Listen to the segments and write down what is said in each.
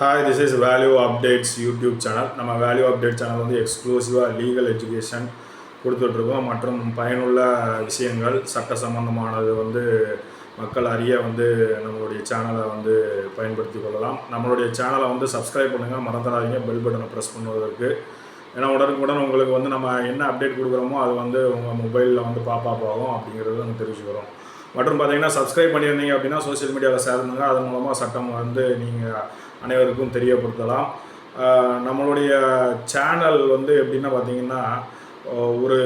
Hi this is value updates YouTube channel நம்ம value update channel வந்து எக்ஸ்க்ளூசிவாக legal education கொடுத்துட்ருக்கோம். மற்றும் பயனுள்ள விஷயங்கள் சட்ட சம்பந்தமானது வந்து மக்கள் அறிய வந்து நம்மளுடைய சேனலை வந்து பயன்படுத்தி கொள்ளலாம். நம்மளுடைய சேனலை வந்து சப்ஸ்கிரைப் பண்ணுங்கள் மறந்துடாதீங்க. பெல் பட்டனை ப்ரெஸ் பண்ணுவதற்கு. ஏன்னா உடனுக்குடன் உங்களுக்கு வந்து நம்ம என்ன அப்டேட் கொடுக்குறோமோ அது வந்து உங்கள் மொபைலில் வந்து பாப்பாப் ஆகும் அப்படிங்கிறது நம்ம தெரிஞ்சுக்கிறோம். மற்றும் பார்த்தீங்கன்னா சப்ஸ்கிரைப் பண்ணியிருந்தீங்க அப்படின்னா சோஷியல் மீடியாவில் ஷேர் பண்ணுங்க. அதன் மூலமாக சட்டம் வந்து நீங்கள் அனைவருக்கும் தெரியப்படுத்தலாம். நம்மளுடைய சேனல் வந்து எப்படின்னா பார்த்தீங்கன்னா ஒரு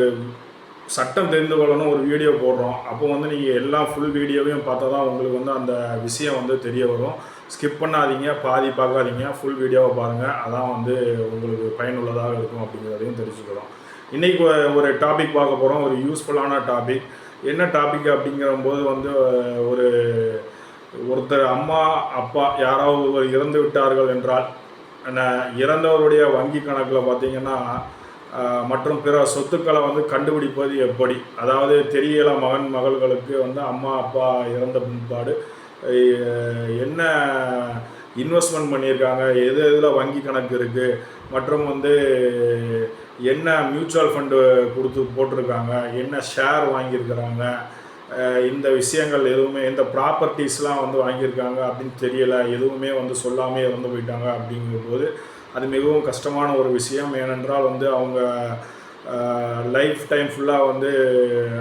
சட்டம் தெரிந்து கொள்ளணும் ஒரு வீடியோ போடுறோம். அப்போ வந்து நீங்கள் எல்லா ஃபுல் வீடியோவையும் பார்த்தா தான் உங்களுக்கு வந்து அந்த விஷயம் வந்து தெரிய வரும். ஸ்கிப் பண்ணாதீங்க பாதி பார்க்காதீங்க ஃபுல் வீடியோவை பாருங்கள் அதான் வந்து உங்களுக்கு பயனுள்ளதாக இருக்கும் அப்படிங்கிறதையும் தெரிஞ்சுக்கிறோம். இன்றைக்கி ஒரு டாபிக் பார்க்க போகிறோம் ஒரு யூஸ்ஃபுல்லான டாபிக் என்ன டாபிக் அப்படிங்கிறபோது வந்து ஒரு ஒருத்தர் அம்மா அப்பா யாராவது ஒருவர் இறந்து விட்டார்கள் என்றால் இறந்தவருடைய வங்கி கணக்கில் பார்த்தீங்கன்னா மற்றும் பிற சொத்துக்களை வந்து கண்டுபிடிப்பது எப்படி? அதாவது தெரியல மகன் மகள்களுக்கு வந்து அம்மா அப்பா இறந்த பின்பாடு என்ன இன்வெஸ்ட்மெண்ட் பண்ணியிருக்காங்க எது எதில் வங்கி கணக்கு இருக்குது மற்றும் வந்து என்ன மியூச்சுவல் ஃபண்டு கொடுத்து போட்டிருக்காங்க என்ன ஷேர் வாங்கியிருக்கிறாங்க இந்த விஷயங்கள் எதுவுமே இந்த ப்ராப்பர்ட்டிஸ்லாம் வந்து வாங்கியிருக்காங்க அப்படின்னு தெரியலை எதுவுமே வந்து சொல்லாமே இறந்து போயிட்டாங்க அப்படிங்கும்போது அது மிகவும் கஷ்டமான ஒரு விஷயம். ஏனென்றால் வந்து அவங்க லைஃப் டைம் ஃபுல்லாக வந்து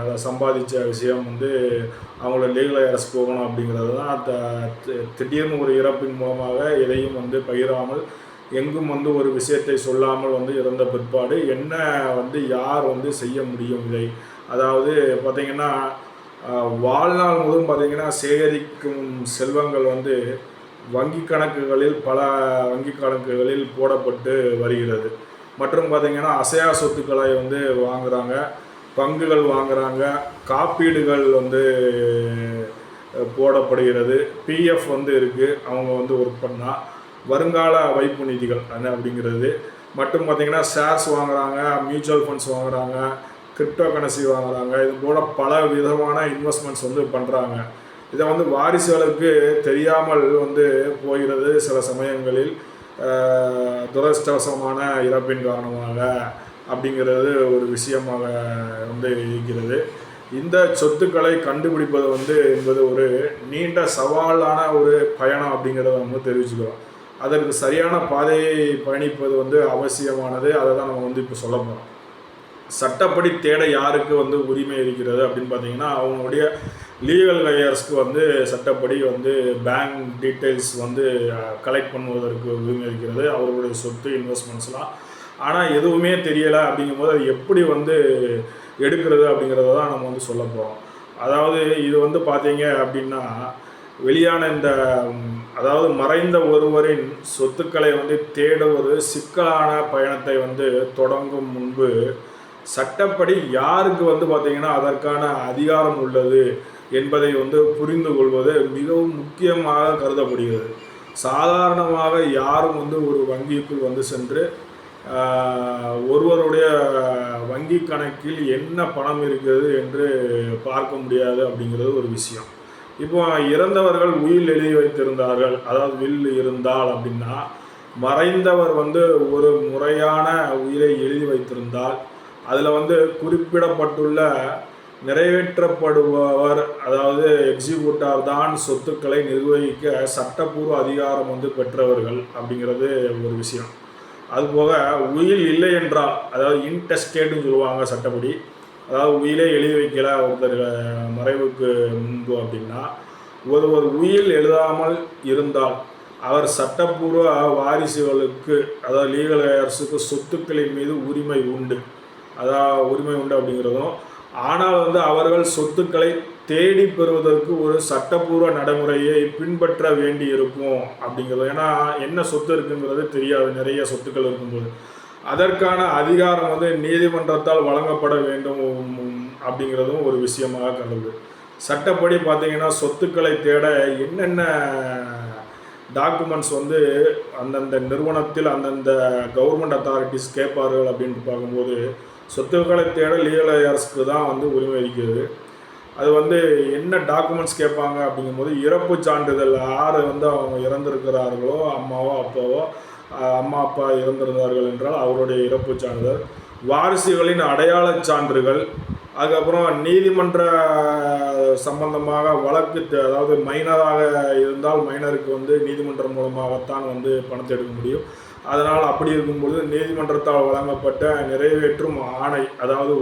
அதை சம்பாதிச்ச விஷயம் வந்து அவங்கள லீகல் அரசு போகணும் அப்படிங்கிறது தான். த- திடீர்னு ஒரு இறப்பின் மூலமாக எதையும் வந்து பகிராமல் எங்கும் வந்து ஒரு விஷயத்தை சொல்லாமல் வந்து இறந்த பிற்பாடு என்ன வந்து யார் வந்து செய்ய முடியும் இதை? அதாவது பார்த்திங்கன்னா வாழ்நாள் முழுவதும் பார்த்திங்கன்னா சேகரிக்கும் செல்வங்கள் வந்து வங்கி கணக்குகளில் பல வங்கி கணக்குகளில் போடப்பட்டு வருகிறது. மற்றும் பார்த்திங்கன்னா அசையா சொத்துக்களை வந்து வாங்குறாங்க பங்குகள் வாங்குறாங்க காப்பீடுகள் வந்து போடப்படுகிறது. பிஎஃப் வந்து இருக்குது அவங்க வந்து ஒர்க் பண்ணால் வருங்கால வைப்பு நிதிகள் என்ன அப்படிங்கிறது. மற்றும் பார்த்திங்கன்னா ஷேர்ஸ் வாங்குறாங்க மியூச்சுவல் ஃபண்ட்ஸ் வாங்குறாங்க கிரிப்டோ கரன்சி வாங்குறாங்க. இது போல பல விதமான இன்வெஸ்ட்மெண்ட்ஸ் வந்து பண்ணுறாங்க இதை வந்து வாரிசுகளுக்கு தெரியாமல் வந்து போகிறது சில சமயங்களில் துரதிருஷ்டவசமான இறப்பின் காரணமாக அப்படிங்கிறது ஒரு விஷயமாக வந்து இருக்கிறது. இந்த சொத்துக்களை கண்டுபிடிப்பது வந்து என்பது ஒரு நீண்ட சவாலான ஒரு பயணம் அப்படிங்கிறத நம்ம தெரிவிச்சுக்கிறோம். அதற்கு சரியான பாதையை பயணிப்பது வந்து அவசியமானது. அதை தான் நம்ம வந்து இப்போ சொல்ல போகிறோம் சட்டப்படி தேட யாருக்கு வந்து உரிமை இருக்கிறது அப்படின்னு பார்த்தீங்கன்னா அவங்களுடைய லீகல் லையர்ஸ்க்கு வந்து சட்டப்படி வந்து பேங்க் டீட்டெயில்ஸ் வந்து கலெக்ட் பண்ணுவதற்கு உரிமை இருக்கிறது. அவர்களுடைய சொத்து இன்வெஸ்ட்மெண்ட்ஸ்லாம் ஆனால் எதுவுமே தெரியலை அப்படிங்கும்போது அது எப்படி வந்து எடுக்கிறது அப்படிங்கிறத தான் நம்ம வந்து சொல்ல போகிறோம் அதாவது இது வந்து பார்த்தீங்க அப்படின்னா வெளியான இந்த அதாவது மறைந்த ஒருவரின் சொத்துக்களை வந்து தேடுவது சிக்கலான பயணத்தை வந்து தொடங்கும் முன்பு சட்டப்படி யாருக்கு வந்து பார்த்தீங்கன்னா அதற்கான அதிகாரம் உள்ளது என்பதை வந்து புரிந்து கொள்வது மிகவும் முக்கியமாக கருதப்படுகிறது. சாதாரணமாக யாரும் வந்து ஒரு வங்கிக்குள் வந்து சென்று ஒருவருடைய வங்கி கணக்கில் என்ன பணம் இருக்கிறது என்று பார்க்க முடியாது அப்படிங்கிறது ஒரு விஷயம். இப்போ இறந்தவர்கள் உயில் எழுதி வைத்திருந்தார்கள். அதாவது வில் இருந்தால் அப்படின்னா மறைந்தவர் வந்து ஒரு முறையான உயிரை எழுதி வைத்திருந்தால் அதில் வந்து குறிப்பிடப்பட்டுள்ள நிறைவேற்றப்படுபவர் அதாவது எக்ஸிக்யூட்டார் தான் சொத்துக்களை நிர்வகிக்க சட்டப்பூர்வ அதிகாரம் வந்து பெற்றவர்கள் அப்படிங்கிறது ஒரு விஷயம். அதுபோக உயில் இல்லை என்றால் அதாவது இன்டெஸ்டேட்னு சொல்லுவாங்க சட்டப்படி அதாவது உயிலே எழுதி வைக்கல ஒருத்தர் மறைவுக்கு முன்பு அப்படின்னா ஒரு ஒரு உயில் எழுதாமல் இருந்தால் அவர் சட்டப்பூர்வ வாரிசுகளுக்கு அதாவது லீகல் அரசுக்கு சொத்துக்களின் மீது உரிமை உண்டு. அதான் உரிமை உண்டு அப்படிங்கிறதும். ஆனால் வந்து அவர்கள் சொத்துக்களை தேடி பெறுவதற்கு ஒரு சட்டப்பூர்வ நடைமுறையை பின்பற்ற வேண்டி இருக்கும் அப்படிங்கிறது. ஏன்னா என்ன சொத்து இருக்குங்கிறது தெரியாது. நிறைய சொத்துக்கள் இருக்கும்போது. அதற்கான அதிகாரம் வந்து நீதிமன்றத்தால் வழங்கப்பட வேண்டும் அப்படிங்கிறதும் ஒரு விஷயமாக கருது சட்டப்படி பார்த்தீங்கன்னா சொத்துக்களை தேட என்னென்ன டாக்குமெண்ட்ஸ் வந்து அந்தந்த நிறுவனத்தில் அந்தந்த கவர்மெண்ட் அத்தாரிட்டிஸ் கேட்பார்கள் அப்படின்ட்டு பார்க்கும்போது சொத்துக்களை தேட லீகல் ஐஆர்ஸ்க்கு தான் வந்து உரிமை இருக்கிறது அது வந்து என்ன டாக்குமெண்ட்ஸ் கேட்பாங்க அப்படிங்கும்போது இறப்பு சான்றிதழ் யார் வந்து அவங்க இறந்திருக்கிறார்களோ அம்மாவோ அப்பாவோ அம்மா அப்பா இறந்திருந்தார்கள் என்றால் அவருடைய இறப்பு சான்றிதழ். வாரிசுகளின் அடையாளச் சான்றுகள் அதுக்கப்புறம் நீதிமன்ற சம்பந்தமாக வழக்கு தே- அதாவது மைனராக இருந்தால் மைனருக்கு வந்து நீதிமன்றம் மூலமாகத்தான் வந்து பணத்தை எடுக்க முடியும். அதனால் அப்படி இருக்கும்பொழுது நீதிமன்றத்தால் வழங்கப்பட்ட நிறைவேற்றும் ஆணை அதாவது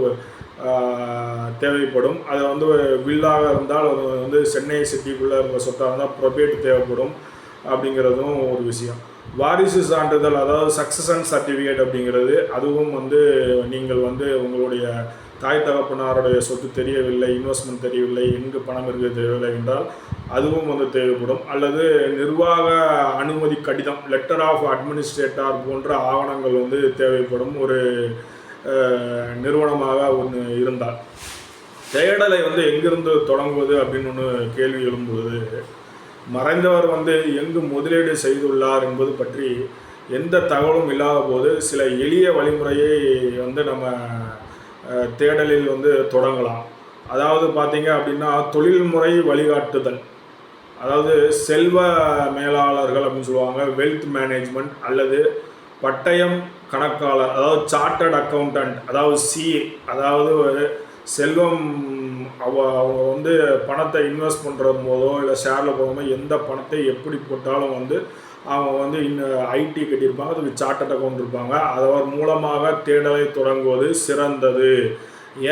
தேவைப்படும். அது வந்து வில்லாக இருந்தால் அது வந்து சென்னை சிட்டிக்குள்ளே இருக்க சொத்தாக இருந்தால் ப்ரொபேட் தேவைப்படும் அப்படிங்கிறதும் ஒரு விஷயம். வாரிசு சான்றிதழ் அதாவது சக்சஷன் சர்டிஃபிகேட் அப்படிங்கிறது அதுவும் வந்து நீங்கள் வந்து உங்களுடைய தாய் தகப்பனாருடைய சொத்து தெரியவில்லை இன்வெஸ்ட்மெண்ட் தெரியவில்லை எங்கு பணம் இருக்க தெரியவில்லை என்றால் அதுவும் வந்து தேவைப்படும். அல்லது நிர்வாக அனுமதி கடிதம் லெட்டர் ஆஃப் அட்மினிஸ்ட்ரேட்டார் போன்ற ஆவணங்கள் வந்து தேவைப்படும் ஒரு நிறுவனமாக ஒன்று இருந்தால். தேடலை வந்து எங்கிருந்து தொடங்குவது அப்படின்னு ஒன்று கேள்வி எழும்புவது. மறைந்தவர் வந்து எங்கு முதலீடு செய்துள்ளார் என்பது பற்றி எந்த தகவலும் இல்லாத போது சில எளிய வழிமுறையை வந்து நம்ம தேடலில் வந்து தொடங்கலாம். அதாவது பார்த்தீங்க அப்படின்னா தொழில்முறை வழிகாட்டுதல். அதாவது செல்வ மேலாளர்கள் அப்படின்னு சொல்லுவாங்க வெல்த் மேனேஜ்மெண்ட் அல்லது பட்டயம் கணக்காளர் அதாவது சார்ட்டர்ட் அக்கௌண்டன்ட் அதாவது சிஏ அதாவது ஒரு செல்வம் அவ அவங்க வந்து பணத்தை இன்வெஸ்ட் பண்ணுற போதோ இல்லை ஷேரில் போகும்போது எந்த பணத்தை எப்படி போட்டாலும் வந்து அவங்க வந்து இன்னும் ஐடி கட்டியிருப்பாங்க அதுக்கு சார்ட்டர்ட் அக்கௌண்ட் இருப்பாங்க. அதவர் மூலமாக தேடலை தொடங்குவது சிறந்தது.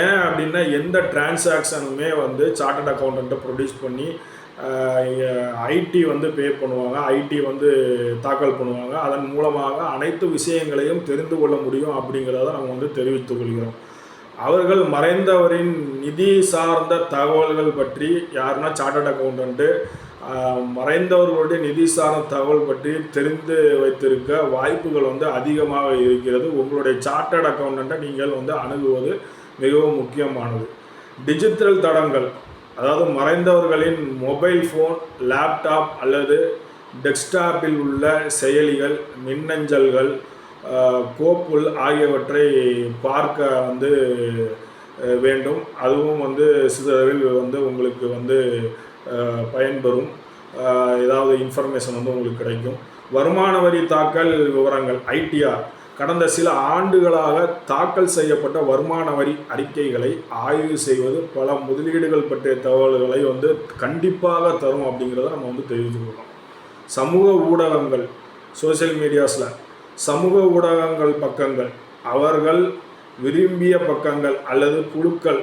ஏன் அப்படின்னா எந்த டிரான்சாக்ஷனுமே வந்து சார்ட்டர்ட் அக்கௌண்ட்டை ப்ரொடியூஸ் பண்ணி ஐடி வந்து பே பண்ணுவாங்க. ஐடி வந்து தாக்கல் பண்ணுவாங்க. அதன் மூலமாக அனைத்து விஷயங்களையும் தெரிந்து கொள்ள முடியும் அப்படிங்கிறத நம்ம வந்து தெரிவித்துக் கொள்கிறோம். அவர்கள் மறைந்தவரின் நிதி சார்ந்த தகவல்கள் பற்றி யாருன்னா சார்ட்டர்ட் அக்கௌண்டன்ட்டு மறைந்தவர்களுடைய நிதி சார்ந்த தகவல் பற்றி தெரிந்து வைத்திருக்க வாய்ப்புகள் வந்து அதிகமாக இருக்கிறது. உங்களுடைய சார்ட்டர்ட் அக்கௌண்டண்ட்டை நீங்கள் வந்து அணுகுவது மிகவும் முக்கியமானது. டிஜிட்டல் தடங்கள் அதாவது மறைந்தவர்களின் மொபைல் ஃபோன் லேப்டாப் அல்லது டெஸ்க்டாப்பில் உள்ள செயலிகள் மின்னஞ்சல்கள் கோப்புள் ஆகியவற்றை பார்க்க வந்து வேண்டும். அதுவும் வந்து சிதறவில் வந்து உங்களுக்கு வந்து பயன்பெறும். ஏதாவது இன்ஃபர்மேஷன் வந்து உங்களுக்கு கிடைக்கும். வருமான வரி தாக்கல் விவரங்கள் ஐடிஆர் கடந்த சில ஆண்டுகளாக தாக்கல் செய்யப்பட்ட வருமான வரி அறிக்கைகளை ஆய்வு செய்வது பல முதலீடுகள் பற்றிய தகவல்களை வந்து கண்டிப்பாக தரும் அப்படிங்கிறத நம்ம வந்து தெரிவித்துக்கொள்ளலாம் சமூக ஊடகங்கள் சோஷியல் மீடியாஸில் சமூக ஊடகங்கள் பக்கங்கள் அவர்கள் விரும்பிய பக்கங்கள் அல்லது குழுக்கள்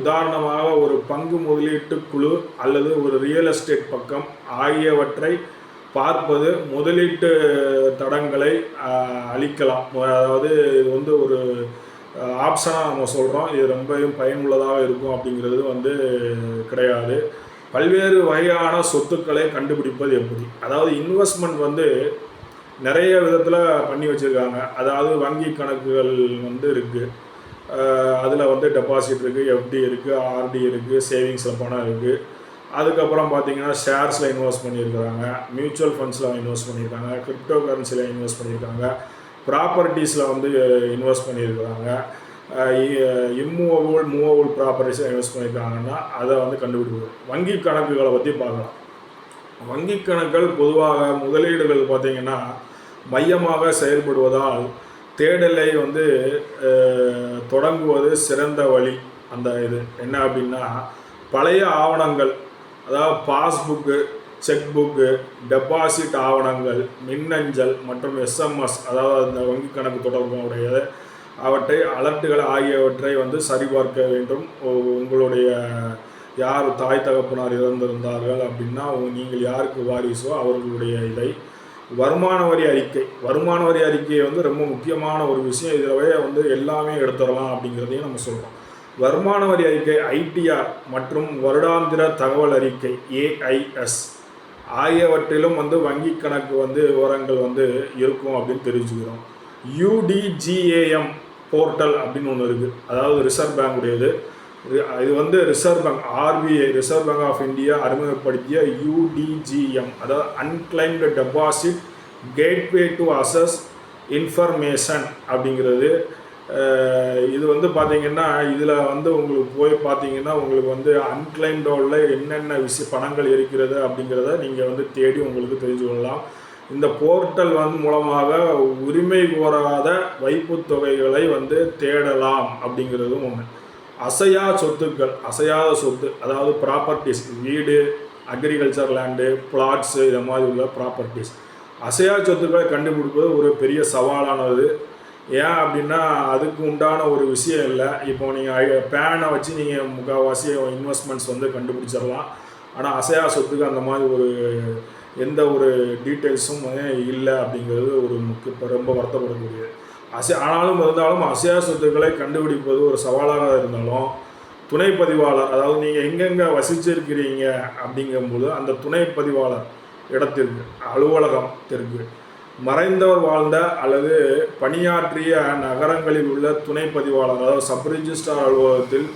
உதாரணமாக ஒரு பங்கு முதலீட்டு குழு அல்லது ஒரு ரியல் எஸ்டேட் பக்கம் ஆகியவற்றை பார்ப்பது முதலீட்டு தடங்களை அளிக்கலாம். அதாவது இது வந்து ஒரு ஆப்ஷனாக நம்ம சொல்கிறோம் இது ரொம்பவும் பயனுள்ளதாக இருக்கும் அப்படிங்கிறது வந்து கிடையாது. பல்வேறு வகையான சொத்துக்களை கண்டுபிடிப்பது எப்படி? அதாவது இன்வெஸ்ட்மெண்ட் வந்து நிறைய விதத்தில் பண்ணி வச்சுருக்காங்க. அதாவது வங்கி கணக்குகள் வந்து இருக்குது அதில் வந்து டெபாசிட் இருக்குது எஃப்டி இருக்குது ஆர்டி இருக்குது சேவிங்ஸில் பணம் இருக்குது அதுக்கப்புறம் பார்த்தீங்கன்னா ஷேர்ஸில் இன்வெஸ்ட் பண்ணியிருக்கிறாங்க. மியூச்சுவல் ஃபண்ட்ஸில் இன்வெஸ்ட் பண்ணியிருக்காங்க. கிரிப்டோ கரன்சியில் இன்வெஸ்ட் பண்ணியிருக்காங்க. ப்ராப்பர்ட்டிஸில் வந்து இன்வெஸ்ட் பண்ணியிருக்கிறாங்க. இம்மூவபுள் மூவபுள் ப்ராப்பர்ட்டிஸில் இன்வெஸ்ட் பண்ணியிருக்காங்கன்னா அதை வந்து கண்டுபிடிப்பது வங்கி கணக்குகளை பற்றி பார்க்கலாம். வங்கி கணக்குகள் பொதுவாக முதலீடுகள் பார்த்திங்கன்னா மையமாக செயல்படுவதால் தேடலை வந்து தொடங்குவது சிறந்த வழி. அந்த இது என்ன அப்படின்னா பழைய ஆவணங்கள் அதாவது பாஸ்புக்கு செக் புக்கு டெபாசிட் ஆவணங்கள் மின்னஞ்சல் மற்றும் எஸ்எம்எஸ் அதாவது அந்த வங்கி கணக்கு தொடர்புடைய அவற்றை அலர்ட்டுகள் ஆகியவற்றை வந்து சரிபார்க்க வேண்டும். உங்களுடைய யார் தாய் தகப்பனார் இறந்திருந்தார்கள் அப்படின்னா நீங்கள் யாருக்கு வாரிசோ அவர்களுடைய இதை வருமான வரி அறிக்கை. வருமான வரி அறிக்கையை வந்து ரொம்ப முக்கியமான ஒரு விஷயம். இதிலவே வந்து எல்லாமே எடுத்துடலாம் அப்படிங்கிறதையும் நம்ம சொல்கிறோம் வருமான வரி அறிக்கை ஐடிஆர் மற்றும் வருடாந்திர தகவல் அறிக்கை ஏஐஎஸ் ஆகியவற்றிலும் வந்து வங்கி கணக்கு வந்து விவரங்கள் வந்து இருக்கும் அப்படின்னு தெரிஞ்சுக்கிறோம். யூடிஜிஏஎம் போர்ட்டல் அப்படின்னு ஒன்று இருக்குது அதாவது ரிசர்வ் பேங்குடையது. இது- இது வந்து reserve bank RBI reserve bank of India அறிமுகப்படுத்திய யூடிஜிஎம் அதாவது unclaimed deposit gateway to access information அப்படிங்கிறது. இது வந்து பார்த்தீங்கன்னா இதில் வந்து உங்களுக்கு போய் பார்த்தீங்கன்னா உங்களுக்கு வந்து அன்கிளைம்டோவில் என்னென்ன விஷய பணங்கள் இருக்கிறது அப்படிங்கிறத நீங்கள் வந்து தேடி உங்களுக்கு தெரிஞ்சு கொள்ளலாம் இந்த போர்ட்டல் வந்து மூலமாக உரிமை கோராத வைப்புத் தொகைகளை வந்து தேடலாம் அப்படிங்கிறதும் ஒன்று அசையா சொத்துக்கள் அசையாத சொத்து அதாவது ப்ராப்பர்ட்டிஸ் வீடு அக்ரிகல்ச்சர் லேண்டு பிளாட்ஸு இதை மாதிரி உள்ள ப்ராப்பர்ட்டிஸ் அசையா சொத்துக்களை கண்டுபிடிப்பது ஒரு பெரிய சவாலானது. ஏன் அப்படின்னா அதுக்கு உண்டான ஒரு விஷயம் இல்லை. இப்போ நீங்கள் பேனை வச்சு நீங்கள் முக்கால்வாசி இன்வெஸ்ட்மெண்ட்ஸ் வந்து கண்டுபிடிச்சிடலாம். ஆனால் அசையா சொத்துக்கு அந்த மாதிரி ஒரு எந்த ஒரு டீட்டெயில்ஸும் இல்லை அப்படிங்கிறது ஒரு முக்கிய ரொம்ப வருத்தப்படக்கூடியது. அசை ஆனாலும் இருந்தாலும் அசையா சொத்துக்களை கண்டுபிடிப்பது ஒரு சவாலாக இருந்தாலும் துணை பதிவாளர் அதாவது நீங்கள் எங்கெங்கே வசிச்சிருக்கிறீங்க அப்படிங்கும்போது அந்த துணை பதிவாளர் இடத்திற்கு அலுவலகத்திற்கு மறைந்தவர் வாழ்ந்த அல்லது பணியாற்றிய நகரங்களில் உள்ள துணை பதிவாளர் அதாவது சப் ரிஜிஸ்ட்ரார் அலுவலகத்தில்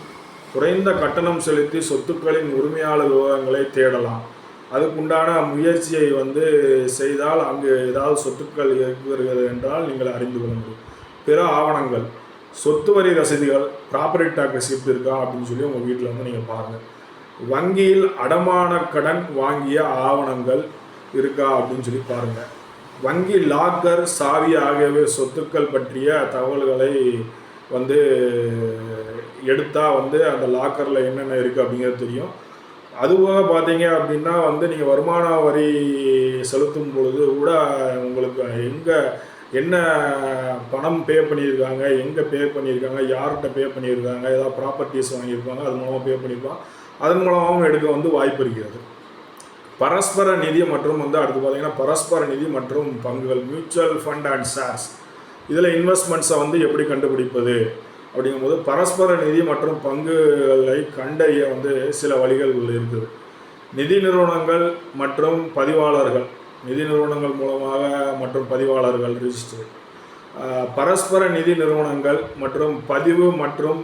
குறைந்த கட்டணம் செலுத்தி சொத்துக்களின் உரிமையாளர் விவரங்களை தேடலாம். அதுக்குண்டான முயற்சியை வந்து செய்தால் அங்கு ஏதாவது சொத்துக்கள் இருக்கிறது என்றால் நீங்கள் அறிந்து கொள்ள முடியும். பிற ஆவணங்கள் சொத்து வரி ரசீதுகள் ப்ராப்பர்ட்டி டாக் ரெசிப்ட் இருக்கா அப்படின்னு சொல்லி உங்கள் வீட்டில் வந்து நீங்கள் பாருங்கள் வங்கியில் அடமான கடன் வாங்கிய ஆவணங்கள் இருக்கா அப்படின்னு சொல்லி பாருங்கள் வங்கி லாக்கர் சாவி ஆகியவை சொத்துக்கள் பற்றிய தகவல்களை வந்து எடுத்தால் வந்து அந்த லாக்கரில் என்னென்ன இருக்குது அப்படிங்கிறது தெரியும். அதுபோக பார்த்தீங்க அப்படின்னா வந்து நீங்கள் வருமான வரி செலுத்தும் பொழுது கூட உங்களுக்கு எங்கே என்ன பணம் பே பண்ணியிருக்காங்க எங்கே பே பண்ணியிருக்காங்க யார்கிட்ட பே பண்ணியிருக்காங்க ஏதாவது ப்ராப்பர்ட்டிஸ் வாங்கியிருப்பாங்க அது மூலமாக பே பண்ணியிருப்பாங்க. அதன் மூலமாகவும் எடுக்க வந்து வாய்ப்பு இருக்கிறது. பரஸ்பர நிதி மற்றும் வந்து அடுத்து பார்த்தீங்கன்னா பரஸ்பர நிதி மற்றும் பங்குகள் மியூச்சுவல் ஃபண்ட் அண்ட் ஷேர்ஸ் இதில் இன்வெஸ்ட்மெண்ட்ஸை வந்து எப்படி கண்டுபிடிப்பது? அப்படிங்கும்போது பரஸ்பர நிதி மற்றும் பங்குகளை கண்டறிய வந்து சில வழிகள் இருக்குது. நிதி நிறுவனங்கள் மற்றும் பதிவாளர்கள். நிதி நிறுவனங்கள் மூலமாக மற்றும் பதிவாளர்கள் ரிஜிஸ்டர் பரஸ்பர நிதி நிறுவனங்கள் மற்றும் பதிவு மற்றும்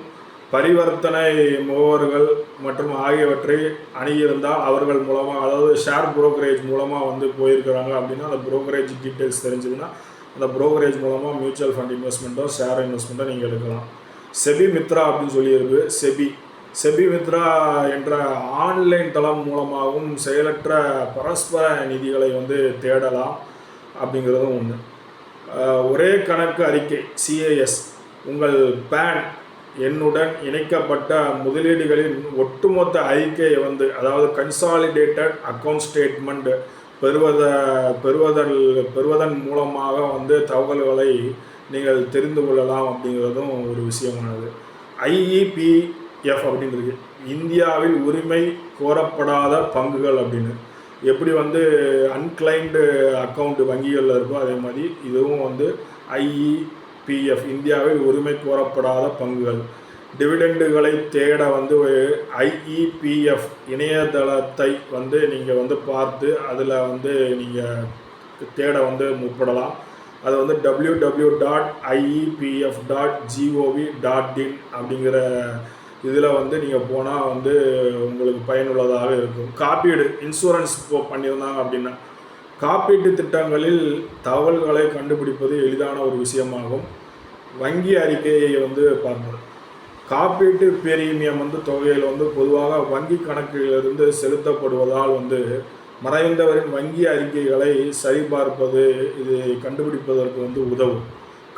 பரிவர்த்தனை முகவர்கள் மற்றும் ஆகியவற்றை அணுகியிருந்தால் அவர்கள் மூலமாக அதாவது ஷேர் புரோக்கரேஜ் மூலமாக வந்து போயிருக்கிறாங்க அப்படின்னா அந்த புரோக்கரேஜ் டீட்டெயில்ஸ் தெரிஞ்சதுன்னா அந்த புரோக்கரேஜ் மூலமாக மியூச்சுவல் ஃபண்ட் இன்வெஸ்ட்மெண்ட்டோ ஷேர் இன்வெஸ்ட்மெண்ட்டோ நீங்கள் எடுக்கலாம். செபி மித்ரா அப்படின்னு சொல்லியிருக்கு. செபி. செபி மித்ரா என்ற ஆன்லைன் தளம் மூலமாகவும் செயலற்ற பரஸ்பர நிதிகளை வந்து தேடலாம். அப்படிங்கிறதும் ஒன்று ஒரே கணக்கு அறிக்கை சிஏஎஸ் உங்கள் பேன் என்னுடன் இணைக்கப்பட்ட முதலீடுகளின் ஒட்டுமொத்த அறிக்கையை வந்து அதாவது கன்சாலிடேட்டட் அக்கௌண்ட் ஸ்டேட்மெண்ட் பெறுவத பெறுவதல் பெறுவதன் மூலமாக வந்து தகவல்களை நீங்கள் தெரிந்து கொள்ளலாம் அப்படிங்கிறதும் ஒரு விஷயமானது. ஐஇபிஎஃப் அப்படின்னு இருக்கு இந்தியாவில் உரிமை கோரப்படாத பங்குகள் அப்படின்னு. எப்படி வந்து அன்கிளைம்டு அக்கௌண்ட் வங்கிகளில் இருக்கோ அதே மாதிரி இதுவும் வந்து ஐஇபிஎஃப் இந்தியாவில் உரிமை கோரப்படாத பங்குகள். டிவிடெண்டுகளை தேட வந்து ஐஇபிஎஃப் இணையதளத்தை வந்து நீங்கள் வந்து பார்த்து அதில் வந்து நீங்கள் தேட வந்து முற்படலாம். அது வந்து W W dot IEPF dot GOV dot in அப்படிங்கிற இதில் வந்து நீங்கள் போனால் வந்து உங்களுக்கு பயனுள்ளதாக இருக்கும். காப்பீடு இன்சூரன்ஸ் இப்போ பண்ணியிருந்தாங்க அப்படின்னா காப்பீட்டு திட்டங்களில் தகவல்களை கண்டுபிடிப்பது எளிதான ஒரு விஷயமாகும். வங்கி அறிக்கையை வந்து பார்ப்பது காப்பீட்டு பிரீமியம் வந்து தொகையில் வந்து பொதுவாக வங்கி கணக்கிலிருந்து செலுத்தப்படுவதால் வந்து மறைந்தவரின் வங்கி அறிக்கைகளை சரிபார்ப்பது இது கண்டுபிடிப்பதற்கு வந்து உதவும்.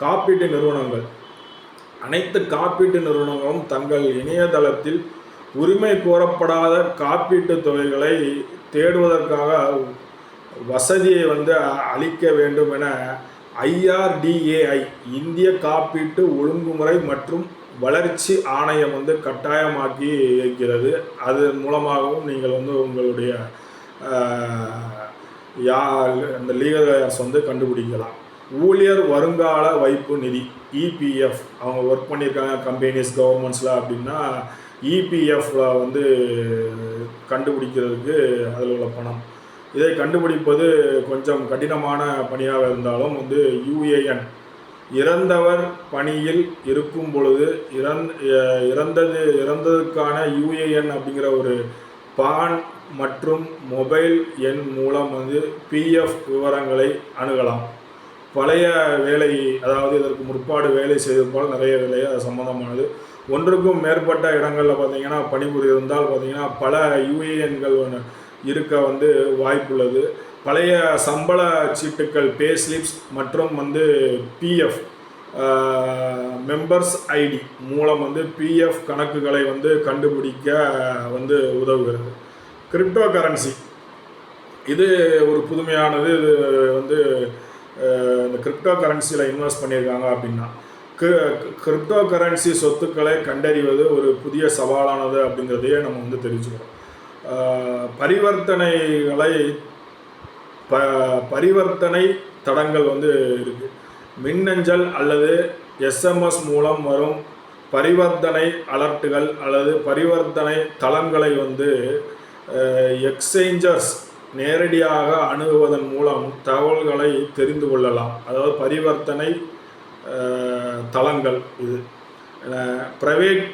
காப்பீட்டு நிறுவனங்கள் அனைத்து காப்பீட்டு நிறுவனங்களும் தங்கள் இணையதளத்தில் உரிமை கோரப்படாத காப்பீட்டு தொகைகளை தேடுவதற்காக வசதியை வந்து அளிக்க வேண்டும் என ஐஆர்டிஏஐ இந்திய காப்பீட்டு ஒழுங்குமுறை மற்றும் வளர்ச்சி ஆணையம் வந்து கட்டாயமாக்கி இருக்கிறது. அது மூலமாகவும் நீங்கள் வந்து உங்களுடைய யா அந்த லீகல் வந்து கண்டுபிடிக்கலாம். ஊழியர் வருங்கால வைப்பு நிதி இபிஎஃப் அவங்க ஒர்க் பண்ணியிருக்காங்க கம்பெனிஸ் கவர்மெண்ட்ஸில் அப்படின்னா இபிஎஃப்ல வந்து கண்டுபிடிக்கிறதுக்கு அதில் உள்ள பணம். இதை கண்டுபிடிப்பது கொஞ்சம் கடினமான பணியாக இருந்தாலும் வந்து யுஏஎன் இறந்தவர் பணியில் இருக்கும் பொழுது இறந் இறந்தது இறந்ததுக்கான யுஏஎன் அப்படிங்கிற ஒரு பான் மற்றும் மொபைல் எண் மூலம் வந்து பிஎஃப் விவரங்களை அணுகலாம். பழைய வேலை அதாவது இதற்கு முற்பாடு வேலை செய்திருப்பால் நிறைய வேலை அது சம்மந்தமானது ஒன்றுக்கும் மேற்பட்ட இடங்களில் பார்த்தீங்கன்னா பணிபுரியிருந்தால் பார்த்தீங்கன்னா பல யூஏஎன்கள் இருக்க வந்து வாய்ப்புள்ளது. பழைய சம்பள சீட்டுக்கள் பே ஸ்லிப்ஸ் மற்றும் வந்து பிஎஃப் மெம்பர்ஸ் ஐடி மூலம் வந்து பிஎஃப் கணக்குகளை வந்து கண்டுபிடிக்க வந்து உதவுகிறது. கிரிப்டோ கரன்சி இது ஒரு புதுமையானது. இது வந்து இந்த கிரிப்டோ கரன்சியில் இன்வெஸ்ட் பண்ணியிருக்காங்க அப்படின்னா கிரிப்டோ கரன்சி சொத்துக்களை கண்டறிவது ஒரு புதிய சவாலானது அப்படிங்கிறதையே நம்ம வந்து தெரிஞ்சுக்கிறோம். பரிவர்த்தனைகளை ப பரிவர்த்தனை தடங்கள் வந்து இருக்குது மின்னஞ்சல் அல்லது எஸ்எம்எஸ் மூலம் வரும் பரிவர்த்தனை அலர்ட்டுகள் அல்லது பரிவர்த்தனை தளங்களை வந்து எக்ஸ்சேஞ்சர்ஸ் நேரடியாக அணுகுவதன் மூலம் தகவல்களை தெரிந்து கொள்ளலாம். அதாவது பரிவர்த்தனை தளங்கள் இது. ப்ரைவேட்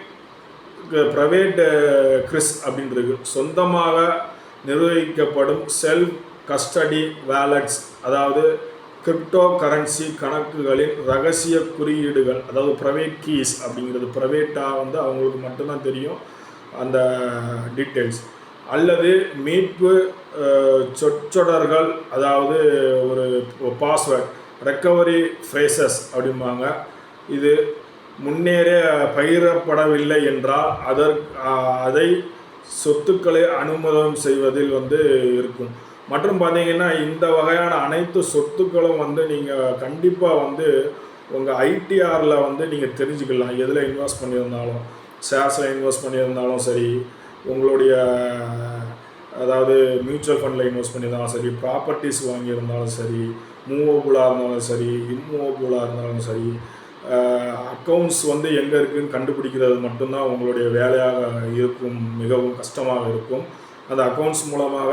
ப்ரைவேட் கிறிஸ் அப்படின்றது. சொந்தமாக நிர்வகிக்கப்படும் செல்ஃப் கஸ்டடி வேலட்ஸ் அதாவது கிரிப்டோ கரன்சி கணக்குகளின் ரகசிய குறியீடுகள் அதாவது ப்ரைவேட் கீஸ் அப்படிங்கிறது. ப்ரைவேட்டாக வந்து அவங்களுக்கு மட்டும்தான் தெரியும் அந்த டீட்டெயில்ஸ் அல்லது மீட்பு சொற்றொடர்கள் அதாவது ஒரு பாஸ்வேர்ட் ரெக்கவரி ஃப்ரேசஸ் அப்படிம்பாங்க. இது முன்னேறே பகிரப்படவில்லை என்றால் அதற் அதை சொத்துக்களை அனுமதம் செய்வதில் வந்து இருக்கும். மற்றும் பார்த்தீங்கன்னா இந்த வகையான அனைத்து சொத்துக்களும் வந்து நீங்கள் கண்டிப்பாக வந்து உங்கள் ஐடிஆரில் வந்து நீங்கள் தெரிஞ்சுக்கலாம். எதில் இன்வெஸ்ட் பண்ணியிருந்தாலும் ஷேர்ஸில் இன்வெஸ்ட் பண்ணியிருந்தாலும் சரி உங்களுடைய அதாவது மியூச்சுவல் ஃபண்டில் இன்வெஸ்ட் பண்ணியிருந்தாலும் சரி ப்ராப்பர்ட்டிஸ் வாங்கியிருந்தாலும் சரி மூவபுளாக இருந்தாலும் சரி இம்மூவபுளாக இருந்தாலும் சரி அக்கௌண்ட்ஸ் வந்து எங்கே இருக்குதுன்னு கண்டுபிடிக்கிறது மட்டும்தான் உங்களுடைய வேலையாக இருக்கும் மிகவும் கஷ்டமாக இருக்கும். அந்த அக்கௌண்ட்ஸ் மூலமாக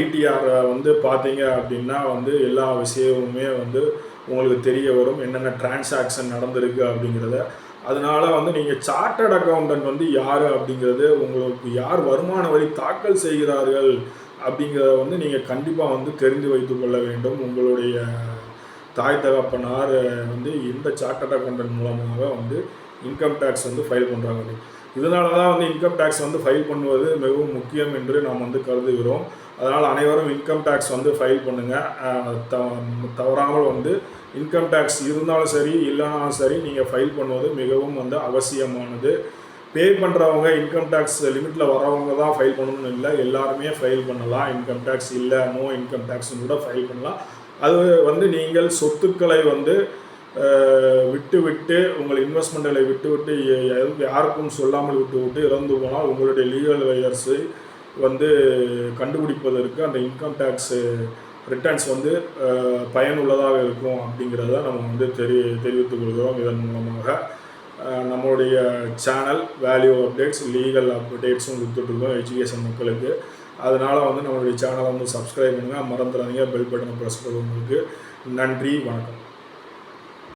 ஐடிஆரை வந்து பார்த்தீங்க அப்படின்னா வந்து எல்லா விஷயமுமே வந்து உங்களுக்கு தெரிய வரும். என்னென்ன டிரான்சாக்ஷன் நடந்திருக்கு அப்படிங்கிறத அதனால வந்து நீங்கள் சார்ட்டர்ட் அக்கௌண்டன்ட் வந்து யார் அப்படிங்கிறது உங்களுக்கு யார் வருமான வரி தாக்கல் செய்கிறார்கள் அப்படிங்கிறத வந்து நீங்கள் கண்டிப்பாக வந்து தெரிந்து வைத்து கொள்ள வேண்டும். உங்களுடைய தாய் தகப்பனார் வந்து இந்த சார்ட்டர்ட் அக்கௌண்டன்ட் மூலமாக வந்து இன்கம் டேக்ஸ் வந்து ஃபைல் பண்ணுறாங்க இதனால தான் வந்து இன்கம் டேக்ஸ் வந்து ஃபைல் பண்ணுவது மிகவும் முக்கியம் என்று நாம் வந்து கருதுகிறோம். அதனால் அனைவரும் இன்கம் டேக்ஸ் வந்து ஃபைல் பண்ணுங்கள் த தவறாமல் வந்து இன்கம் டேக்ஸ் இருந்தாலும் சரி இல்லைனாலும் சரி நீங்கள் ஃபைல் பண்ணுவது மிகவும் வந்து அவசியமானது. பே பண்ணுறவங்க இன்கம் டேக்ஸ் லிமிட்டில் வரவங்க தான் ஃபைல் பண்ணணும்னு இல்லை. எல்லாருமே ஃபைல் பண்ணலாம். இன்கம் டேக்ஸ் இல்லை நோ இன்கம் டேக்ஸ்னு கூட ஃபைல் பண்ணலாம். அது வந்து நீங்கள் சொத்துக்களை வந்து விட்டு விட்டு உங்கள் இன்வெஸ்ட்மெண்ட்களை விட்டு விட்டு யாருக்கும் சொல்லாமல் விட்டு விட்டு இறந்து போனால் உங்களுடைய லீகல் வயர்ஸை வந்து கண்டுபிடிப்பதற்கு அந்த இன்கம் டேக்ஸு ரிட்டர்ன்ஸ் வந்து பயனுள்ளதாக இருக்கும் அப்படிங்கிறத நம்ம வந்து தெரி தெரிவித்துக் கொள்கிறோம் இதன் மூலமாக நம்மளுடைய சேனல் வேல்யூ அப்டேட்ஸ் லீகல் அப்டேட்ஸும் கொடுத்துட்ருக்கோம் எஜுகேஷன் மக்களுக்கு. அதனால் வந்து நம்மளுடைய சேனலை வந்து சப்ஸ்கிரைப் பண்ணுங்கள் மறந்துடாதீங்க. பெல் பட்டனை ப்ரெஸ் பண்ணுறவங்களுக்கு நன்றி வணக்கம்.